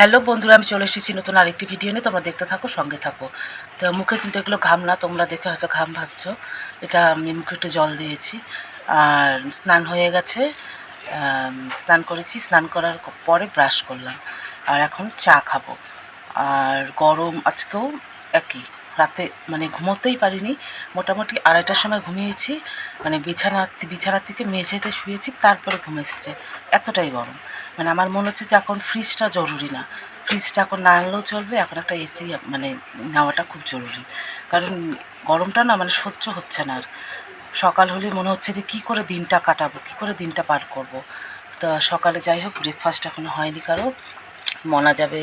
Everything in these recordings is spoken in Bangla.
হ্যালো বন্ধুরা, আমি চলে এসেছি নতুন আরেকটি ভিডিও নিয়ে। তোমরা দেখতে থাকো, সঙ্গে থাকো। তো মুখে কিন্তু এগুলো ঘাম না, তোমরা দেখে হয়তো ঘাম ভাবছ। এটা আমি মুখে একটু জল দিয়েছি। আর স্নান হয়ে গেছে। স্নান করেছি। স্নান করার পরে ব্রাশ করলাম। আর এখন চা খাব। আর গরম আজকেও একই। রাতে মানে ঘুমোতেই পারিনি। মোটামুটি আড়াইটার সময় ঘুমিয়েছি। মানে বিছানা বিছানা থেকে মেঝেতে শুয়েছি, তারপরে ঘুম এসছে। এতটাই গরম। মানে আমার মনে হচ্ছে যে এখন ফ্রিজটা জরুরি না। ফ্রিজটা এখন না আনলেও চলবে, এখন একটা এসি মানে নেওয়াটা খুব জরুরি। কারণ গরমটা না মানে সহ্য হচ্ছে না আর। সকাল হলে মনে হচ্ছে যে কী করে দিনটা কাটাবো, কী করে দিনটা পার করব। তা সকালে যাই হোক ব্রেকফাস্ট এখনও হয়নি কারও মনা যাবে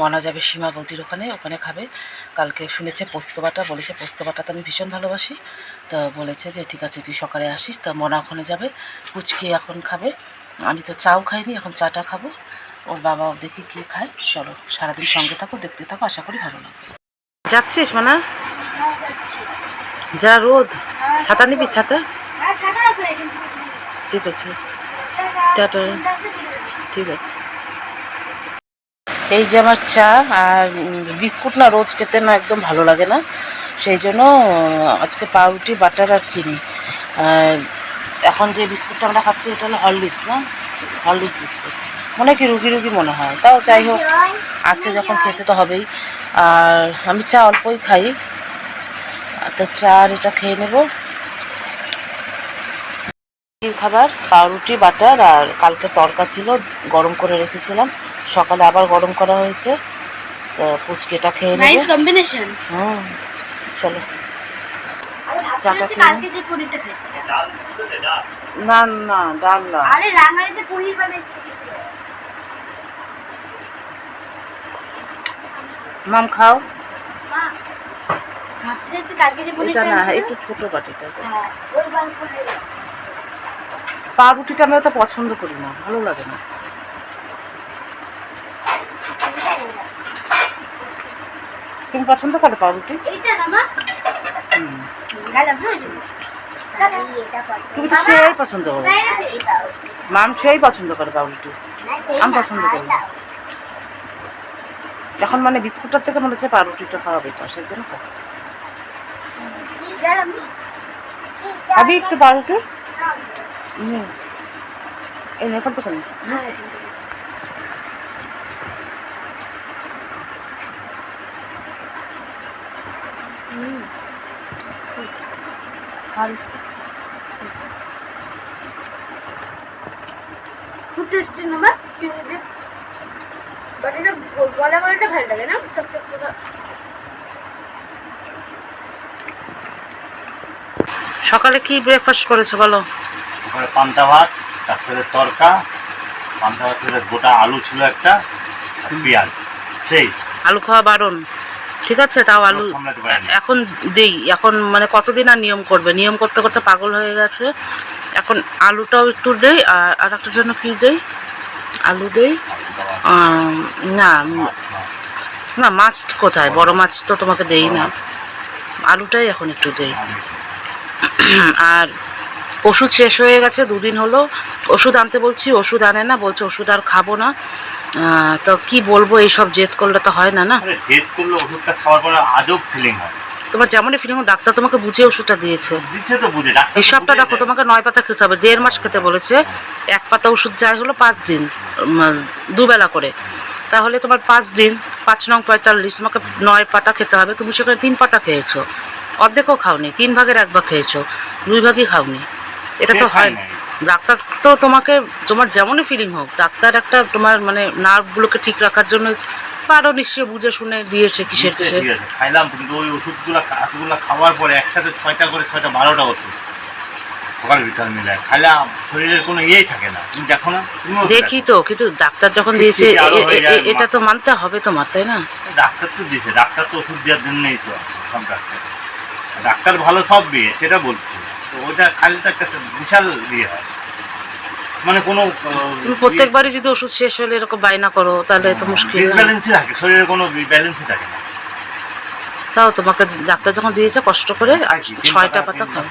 মনা যাবে সীমা বৌদির ওখানে ওখানে খাবে। কালকে শুনেছে পোস্তবাটা বলেছে পোস্তবাটা তো আমি ভীষণ ভালোবাসি। তো বলেছে যে ঠিক আছে তুই সকালে আসিস তা মনা ওখানে যাবে পুচকি এখন খাবে। আমি তো চাও খাইনি এখন চাটা খাব। ওর বাবা দেখি কী খায়। চলো সারাদিন সঙ্গে থাকো দেখতে থাকো আশা করি ভালো লাগবে। যাচ্ছিস মানা? যা রোদ। ছাতা নিবি ছাতা? ঠিক আছে। টাটা। ঠিক আছে। এই যে আমার চা আর বিস্কুট না রোজ খেতে না একদম ভালো লাগে না। সেই জন্য আজকে পাউরুটি, বাটার আর চিনি। এখন যে বিস্কুটটা আমরা খাচ্ছি, এটা হলো হরলিক্স না? Horlicks biscuit. মনে কি রুগী রুগী মনে হয়। তাও যাই হোক, আছে যখন খেতে তো হবেই। আর আমি চা অল্পই খাই। তো চা আর এটা খেয়ে নেব। খাবার পাউরুটি বাটার আর কালকে তরকা ছিল গরম করে রেখেছিলাম। সকালে আবার গরম করা হয়েছে। পুচকেটা খেয়ে নাইস কম্বিনেশন হুম চলো। চাটা কালকে যে পনিরটা না না ডাল না। আরে রাঙারে যে পনির বানিয়েছি মাম খাও। কালকে যে পনিরটা না একটু ছোট বাটিটা। হ্যাঁ পাউরুটিটা আমি অত পছন্দ করি না ভালো লাগে না। তুমি পছন্দ করো পাউরুটি হ্যাঁ তুমি তো সেই পছন্দ করো। হয়ে মাম সেই পছন্দ করে পাউরুটি আমি পছন্দ করি। এখন মানে বিস্কুটটার থেকে মনে হচ্ছে পাউরুটিটা খাওয়া বেটার সেই জন্য খাচ্ছি। খাবি একটু পাউরুটি হুম এই নে, এখন তো খাবি টেস্টি না চিনি দিয়ে বাট এটা গলা গলাটা ভালো লাগে না? সব সব সকালে কি ব্রেকফাস্ট করেছ বলো? ওখানে পান্তা ভাত তার সাথে তরকা পান্তা ভাতের সাথে গোটা আলু ছিল একটা আর পেঁয়াজ সেই। আলু খাওয়া বারণ। ঠিক আছে তাও আলু এখন দেই এখন মানে কতদিন আর নিয়ম করবে? নিয়ম করতে করতে পাগল হয়ে গেছে। এখন আলুটাও একটু দেই আর আর একটা জন্য কি দেই? আলু দেই? না না মাছ কোথায়? বড় মাছ তো তোমাকে দেই না। আলুটাই এখন একটু দেই। আর ওষুধ শেষ হয়ে গেছে দুদিন হলো। ওষুধ আনতে বলছি ওষুধ আনে না বলছে ওষুধ আর খাব না। তো কি বলব এইসব জেদ করলে তো হয় না না? জেদ করলে ওষুধটা খাওয়ার পরে আজব ফিলিং হয়। তোমার যেমনই ফিলিং ডাক্তার তোমাকে বুঝে ওষুধটা দিয়েছে। হিসাবটা দেখো তোমাকে নয় পাতা খেতে হবে দেড় মাস খেতে বলেছে। এক পাতা ওষুধ যাই হলো পাঁচ দিন দুবেলা করে। তাহলে তোমার পাঁচ দিন পাঁচ নং পঁয়তাল্লিশ তোমাকে নয় পাতা খেতে হবে। তুমি সেখানে তিন পাতা খেয়েছো। অর্ধেকও খাওনি তিন ভাগের এক ভাগ খেয়েছো। দুই ভাগই খাওনি। এটা তো হয় না। ডাক্তার তো তোমাকে তোমার যেমনই ফিলিং হোক ডাক্তার একটা তোমার মানে নার্ভগুলোকে ঠিক রাখার জন্য আরও নিশ্চয়ই বুঝে শুনে দিয়েছে কিসের কিসের। খাইলাম কিন্তু ওই ওষুধগুলো এতগুলো খাওয়ার পরে একসাথে ছয়টা করে ছয়টা বারোটা ওষুধ। সকাল বিকাল মিলে খাইলাম শরীরের কোনো ইয়েই থাকে না। তুমি দেখো না দেখি তো কিন্তু ডাক্তার যখন দিয়েছে আরও এটা তো মানতে হবে তোমার তাই না? ডাক্তার তো দিয়েছে ডাক্তার তো ওষুধ দেওয়ার জন্যই তো সব ডাক্তার। ডাক্তার ভালো সব বিয়ে সেটা বলছি। তো ওটা খালি তো একটা বিশাল ইয়ে হয়। মানে কোনো তুমি প্রত্যেকবারই যদি ওষুধ শেষ হলে এরকম বায়না করো তাহলে তো মুশকিল ব্যালেন্সই থাকে শরীরে কোনো ব্যালেন্সই থাকে না। তাও তোমাকে ডাক্তার যখন দিয়েছে কষ্ট করে ছয়টা পাতা, খাও।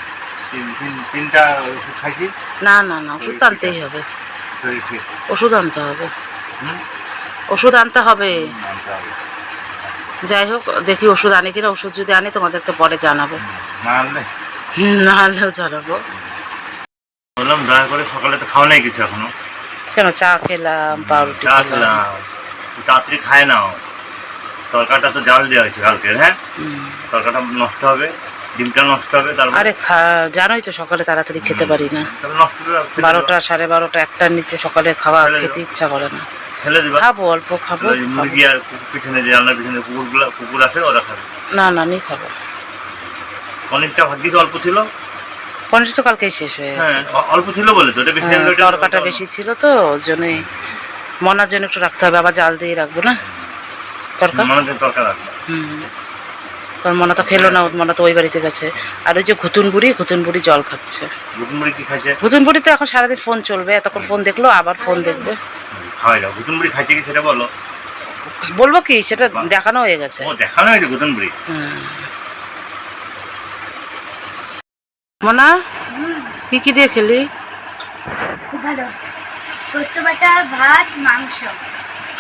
তিন- তিন- তিনটা ওষুধ খাইছি। না না না ওষুধ তো আনতেই হবে। ওষুধ আনতে হবে। ওষুধ আনতে হবে। যাই হোক দেখি ওষুধ আনে কিনা ওষুধ যদি আনে তোমাদেরকে পরে জানাব। না না বললাম দয়া করে সকালে তো খাওয়া নাই কিছু এখনও। কেন? চা খেলাম পাউরুটি চা খেলাম। তাড়াতাড়ি খায় নাও। তো জাল দেওয়া হয়েছে কালকে হ্যাঁ। নষ্ট হবে ডিমটা নষ্ট হবে তারপর আরে খা জানোই তো সকালে তাড়াতাড়ি খেতে পারি না। নষ্ট। বারোটা সাড়ে বারোটা একটার নিচে সকালে খাওয়া খেতে ইচ্ছা করে না। ফেলে দিবা। খাব অল্প খাব মুরগি আর পিছনে যে রান্নার পিছনে কুকুরগুলো কুকুর আছে ওরা খাবে। না না আমি খাব। পনিরটা ভাগ্যিস অল্প ছিল। পনির তো কালকেই শেষ হয়ে গেছে। হ্যাঁ অল্প ছিল বলে তো বেশি হ্যাঁ, তরকাটা বেশি ছিল তো ওর জন্যই মনার জন্য একটু রাখতে হবে আবার জাল দিয়ে রাখব না? তরকা? মনে হচ্ছে তরকার রাখবে। হুম কারণ মনা তো খেলো না ওর মনা তো ওই বাড়িতে গেছে। আর ওই যে ঘুতুন বুড়ি ঘুতুন বুড়ি জল খাচ্ছে। গুটুন মুড়ি কি খাইছে? ঘুতুন বুড়ি তো এখন সারাদিন ফোন চলবে এতক্ষণ ফোন দেখল আবার ফোন দেখবে। খাওয়াই দাও গুটুন মুড়ি খাইছে কি সেটা বলো। বলব কি সেটা দেখানো হয়ে গেছে। ও দেখানো হয়েছে গুটুন মুড়ি হুম। মনা কি কি দিয়ে খেলি? ভালো। পোস্ত বাটা ভাত মাংস।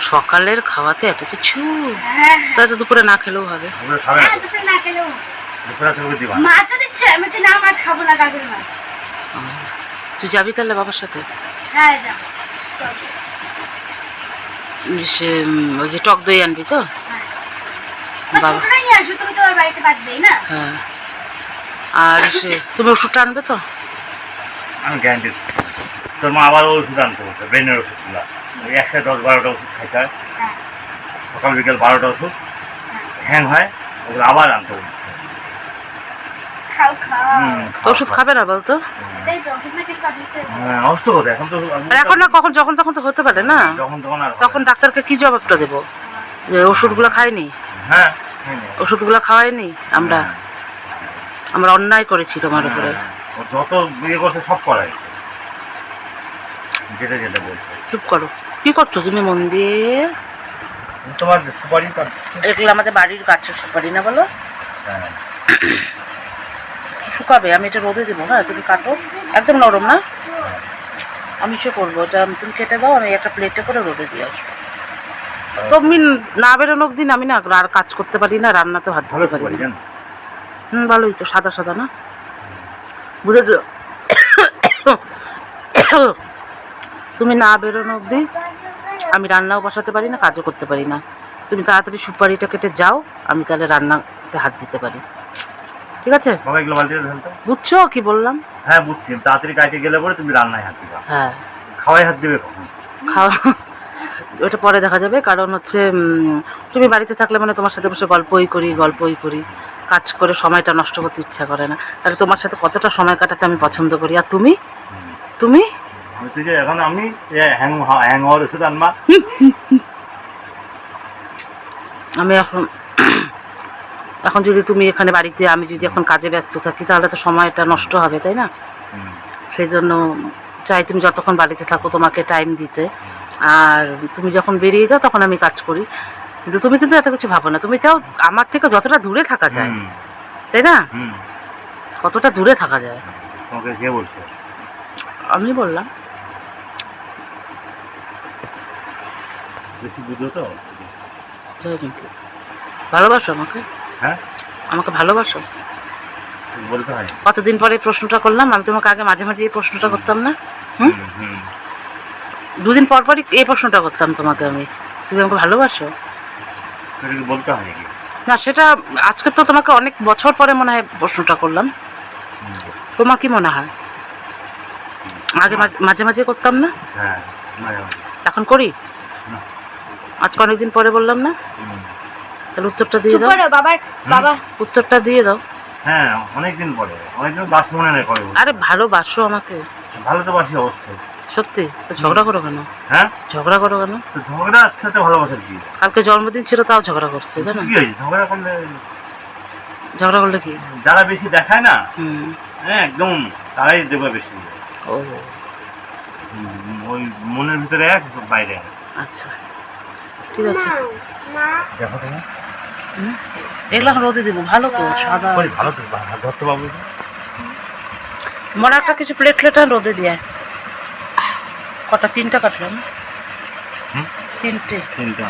সকালের খাওয়াতে এত কিছু? হ্যাঁ তা তো দুপুরে না খেলেও হবে। হ্যাঁ দুপুরে না খেলেও দুপুরে আছে ওকে দিবা? মাছও দিচ্ছে আমি বলছি না মাছ খাব না কাকের মাছ। তুই যাবি তাহলে বাবার সাথে? হ্যাঁ যাব। সে ওই যে টক দই আনবি তো? হ্যাঁ। বাবা। তুমি বাড়িতে না? হ্যাঁ। আর সে তুমি ওষুধটা আনবে তো? আমি গ্যারান্টি তোর মা আবার ওষুধ আনতে বলছে ব্রেনের ওষুধগুলো ওই একসাথে দশ বারোটা ওষুধ খাইতে হয়। সকাল বিকেল বারোটা ওষুধ। হ্যাঁ হ্যাং হয় ওগুলো আবার আনতে বলছে। খাও খাও। হুম, ওষুধ খাবে না বলতো? হ্যাঁ এখন তো এখন না কখন যখন তখন তো হতে পারে না। তখন। ডাক্তারকে কি জবাবটা দেবো? যে ওষুধগুলো খাইনি? হ্যাঁ। ওষুধগুলো খাওয়াইনি আমরা? হ্যাঁ, আমরা অন্যায় করেছি তোমার উপরে। হ্যাঁ, ও যত ইয়ে করছে সব করাই যেটা যেটা বলছে। চুপ করো। কি করছ তুমি মন দিয়ে? তোমার সুপারি এগুলো আমাদের বাড়ির গাছের সুপারি না বলো? হ্যাঁ। শুকাবে আমি এটা রোদে দেবো হ্যাঁ তুমি কাটো। একদম নরম না? আমি সে করব এটা তুমি কেটে দাও আমি একটা প্লেটে করে রোদে দিয়ে আসব। তো আমি না বেরোনো দিন আমি না আর কাজ করতে পারি না রান্নাতে হাত ভালো পারি না। হুম ভালোই তো সাদা সাদা না? বুঝেছ? তুমি না বেরোনো অবধি আমি রান্নাও বসাতে পারি না কাজও করতে পারি না। তুমি তাড়াতাড়ি সুপারিটা কেটে যাও আমি তাহলে রান্নাতে হাত দিতে পারি। ঠিক আছে? বুঝছ কি বললাম? হ্যাঁ বুঝছি। তাড়াতাড়ি কাজে গেলে পরে তুমি রান্নায় হাত দিবা। হ্যাঁ। খাওয়াই হাত দিবে কখন? খাওয়া ওটা পরে দেখা যাবে কারণ হচ্ছে তুমি বাড়িতে থাকলে মানে তোমার সাথে বসে গল্পই করি গল্পই করি। কাজ করে সময়টা নষ্ট করতে ইচ্ছা করে না। তাহলে তোমার সাথে কতটা সময় কাটাতে আমি পছন্দ করি? আর তুমি? তুমি? এখন আমি হ্যাং হ্যাং হওয়ার ওষুধ আনবা। আমি এখন এখন যদি তুমি এখানে বাড়িতে আমি যদি এখন কাজে ব্যস্ত থাকি তাহলে তো সময়টা নষ্ট হবে তাই না? সেই জন্য চাই তুমি যতক্ষণ বাড়িতে থাকো তোমাকে টাইম দিতে। আর তুমি যখন বেরিয়ে যাও তখন আমি কাজ করি। কিন্তু তুমি কিন্তু এত কিছু ভাবো না। তুমি চাও আমার থেকে যতটা দূরে থাকা যায় তাই না। কতটা দূরে থাকা যায়। আমি বললাম। ভালোবাসো আমাকে? হ্যাঁ? আমাকে ভালোবাসো? কতদিন পরে প্রশ্নটা করলাম আমি তোমাকে আগে মাঝে মাঝে এই প্রশ্নটা করতাম না। হুম। দুদিন পর পরই এই প্রশ্নটা করতাম তোমাকে আমি। তুমি আমাকে ভালোবাসো? বলতে হয় নাকি? না সেটা আজকে তো তোমাকে অনেক বছর পরে মনে হয় প্রশ্নটা করলাম। তোমার কি মনে হয়? আগে মাঝে- মাঝে মাঝে করতাম না? হ্যাঁ মাঝে মাঝে। এখন করি? না। আজকে অনেকদিন পরে বললাম না? তাহলে উত্তরটা দিয়ে দাও। করো বাবার বাবা। উত্তরটা দিয়ে দাও। হ্যাঁ অনেকদিন পরে। অনেকদিন বাস মনে নেই করে আরে ভালোবাসো আমাকে। ভালো তো বাসি অবশ্যই। সত্যি? তো ঝগড়া করো কেন? হ্যাঁ? ঝগড়া করো কেন? তো ঝগড়ার সাথে ভালোবাসার কি কালকে জন্মদিন ছিল তাও ঝগড়া করছে জানো? কি হয়েছে? ঝগড়া করলে ঝগড়া করলে কি? যারা বেশি দেখায় না হ্যাঁ একদম তারাই দেবে বেশি। ও। ওই মনের ভিতরে এক বাইরে আচ্ছা। ঠিক আছে। দেখো তুমি। এগুলো এখন রোদে দেবো ভালো তো সাদা। ভালো তো ধরতে পারব তো? একটা কিছু প্লেট প্লেট রোদে দিয়ে। কটা? তিনটা কাটলাম। তিনটে। তিনটা